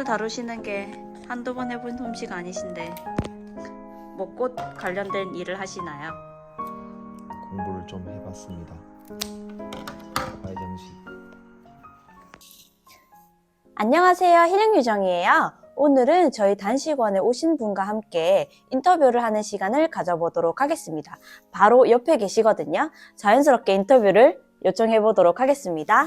꽃을 다루시는 게 한두 번 해본 솜씨가 아니신데 뭐 꽃 관련된 일을 하시나요? 공부를 좀 해봤습니다. 과외정식 안녕하세요. 힐링유정이에요. 오늘은 저희 단식원에 오신 분과 함께 인터뷰를 하는 시간을 가져보도록 하겠습니다. 바로 옆에 계시거든요. 자연스럽게 인터뷰를 요청해 보도록 하겠습니다.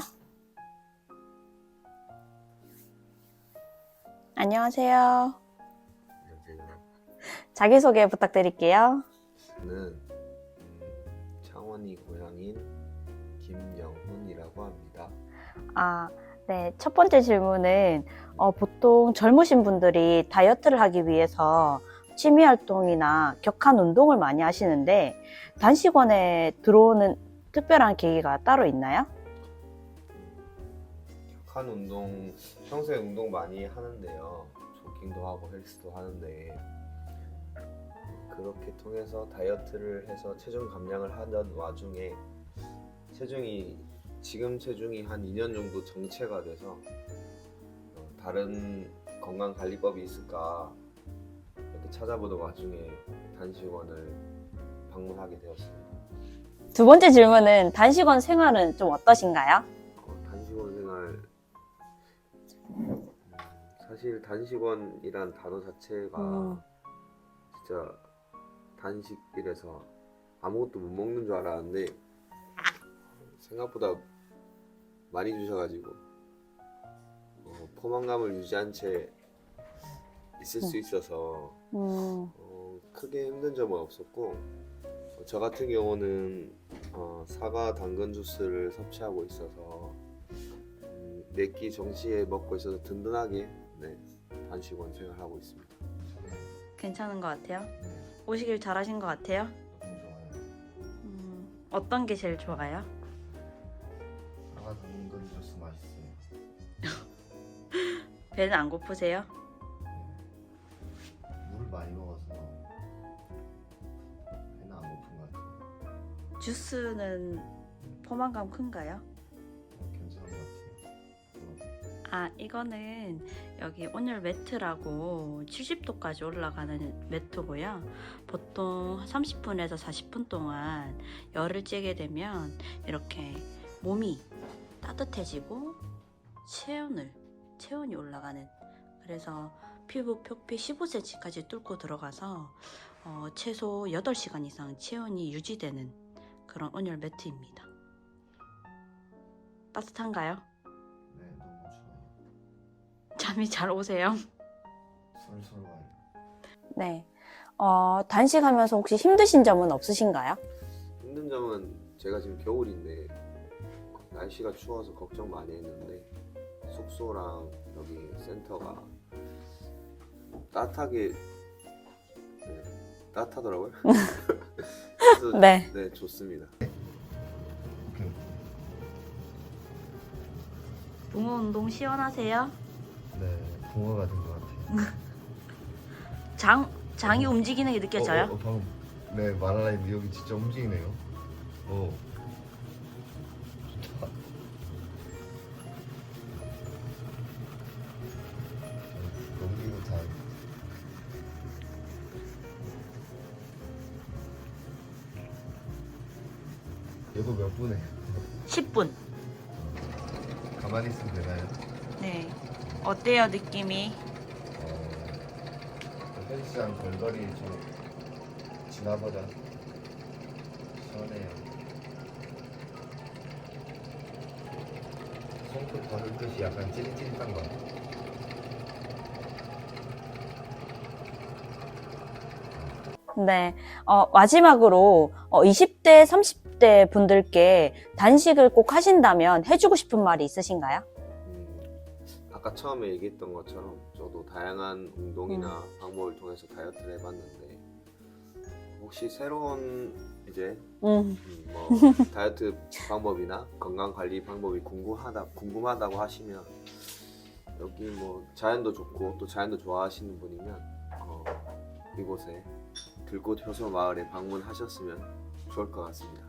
안녕하세요. 안녕하세요. 자기소개 부탁드릴게요. 저는 음, 창원이 고향인 김영훈이라고 합니다. 아, 네. 첫 번째 질문은 어, 보통 젊으신 분들이 다이어트를 하기 위해서 취미 활동이나 격한 운동을 많이 하시는데 단식원에 들어오는 특별한 계기가 따로 있나요? 격한 운동 평소에 운동 많이 하는데요. 조깅도 하고 헬스도 하는데 그렇게 통해서 다이어트를 해서 체중 감량을 하던 와중에 체중이 지금 체중이 한 2년 정도 정체가 돼서 어, 다른 건강 관리법이 있을까 이렇게 찾아보던 와중에 단식원을 방문하게 되었습니다. 두 번째 질문은 단식원 생활은 좀 어떠신가요? 사실 단식원이란 단어 자체가 음. 진짜 단식이라서 아무것도 못 먹는 줄 알았는데 생각보다 많이 주셔가지고 어, 포만감을 유지한 채 있을 수 있어서 음, 어, 크게 힘든 점은 없었고 어, 저 같은 경우는 어, 사과 당근 주스를 섭취하고 있어서 음, 네끼 정시에 먹고 있어서 든든하게 네, 단식 원 생활하고 있습니다. 괜찮은 것 같아요. 오시길 잘하신 것 같아요. 너무 좋아요. 음, 어떤 게 제일 좋아요? 사과 당근 주스 맛있어요. 배는 안 고프세요? 물을 많이 먹어서 배는 안 고픈 것 같아요. 주스는 포만감 큰가요? 아, 이거는 여기 온열 매트라고 70도까지 올라가는 매트고요. 보통 30분에서 40분 동안 열을 쬐게 되면 이렇게 몸이 따뜻해지고 체온을 체온이 올라가는 그래서 피부 표피 15cm까지 뚫고 들어가서 어, 최소 8시간 이상 체온이 유지되는 그런 온열 매트입니다. 따뜻한가요? 네. 잠이 잘 오세요? 솔솔 와요. 네. 어, 단식하면서 혹시 힘드신 점은 없으신가요? 힘든 점은 제가 지금 겨울인데 날씨가 추워서 걱정 많이 했는데 숙소랑 여기 센터가 따뜻하게 네, 따뜻하더라고요. 그래서 네. 네 좋습니다. 오케이. 붕어 운동 시원하세요? 네, 붕어 같은 것 같아요. 장 장이 움직이는 게 느껴져요? 어, 어, 어, 방금 네 말하려는데 여기 진짜 움직이네요. 오. 좋다. 넘기고 다. 이거 몇 분에? 10분. 가만히 있으면 되나요? 네. 어때요 느낌이? 어, 헬스장 걸거리 좀 지나보다 시원해요. 손톱 바를 끝이 약간 찌릿찌릿한 거. 네. 어, 마지막으로 어, 20대, 30대 분들께 단식을 꼭 하신다면 해주고 싶은 말이 있으신가요? 음, 아까 처음에 얘기했던 것처럼 저도 다양한 운동이나 방법을 통해서 다이어트를 해봤는데 혹시 새로운 이제 음, 음, 뭐 다이어트 방법이나 건강 관리 방법이 궁금하다 궁금하다고 하시면 여기 뭐 자연도 좋고 또 자연도 좋아하시는 분이면 어, 이곳에 들꽃 효소 마을에 방문하셨으면 좋을 것 같습니다.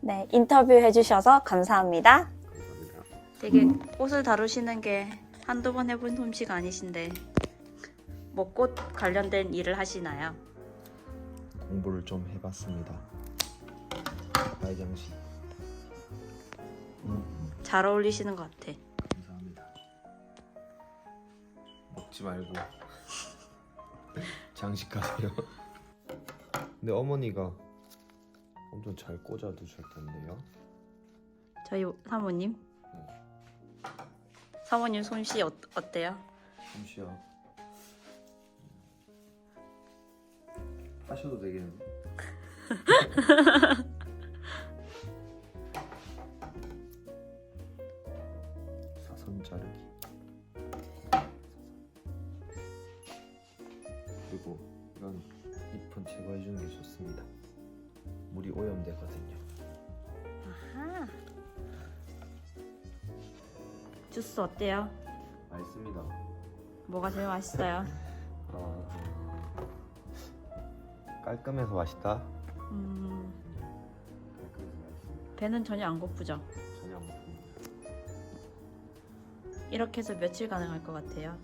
네. 인터뷰 해주셔서 감사합니다. 감사합니다. 되게 꽃을 다루시는 게 한두 번 해본 솜씨가 아니신데 뭐 꽃 관련된 일을 하시나요? 공부를 좀 해봤습니다. 빨장식 잘 어울리시는 것 같아. 감사합니다. 먹지 말고 장식하세요. 근데 어머니가 엄청 잘 꽂아 두셨던데요. 저희 사모님. 사모님 솜씨 어, 어때요? 잠시요. 하셔도 되겠는데. 사선 자르기. 그리고 이런 잎은 제거해 주는 게 좋습니다. 물이 오염되거든요. 아하. 주스 어때요? 맛있습니다. 뭐가 제일 맛있어요? 아, 깔끔해서 맛있다. 음, 깔끔해서 맛있습니다. 배는 전혀 안 고프죠? 전혀 안 먹습니다. 이렇게 해서 며칠 가능할 것 같아요?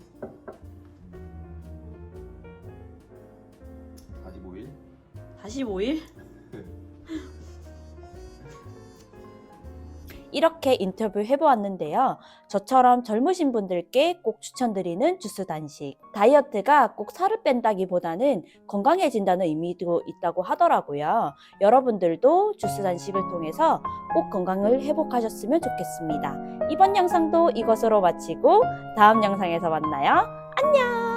45일? 45일? 이렇게 인터뷰 해보았는데요. 저처럼 젊으신 분들께 꼭 추천드리는 주스 단식. 다이어트가 꼭 살을 뺀다기보다는 건강해진다는 의미도 있다고 하더라고요. 여러분들도 주스 단식을 통해서 꼭 건강을 회복하셨으면 좋겠습니다. 이번 영상도 이것으로 마치고 다음 영상에서 만나요. 안녕!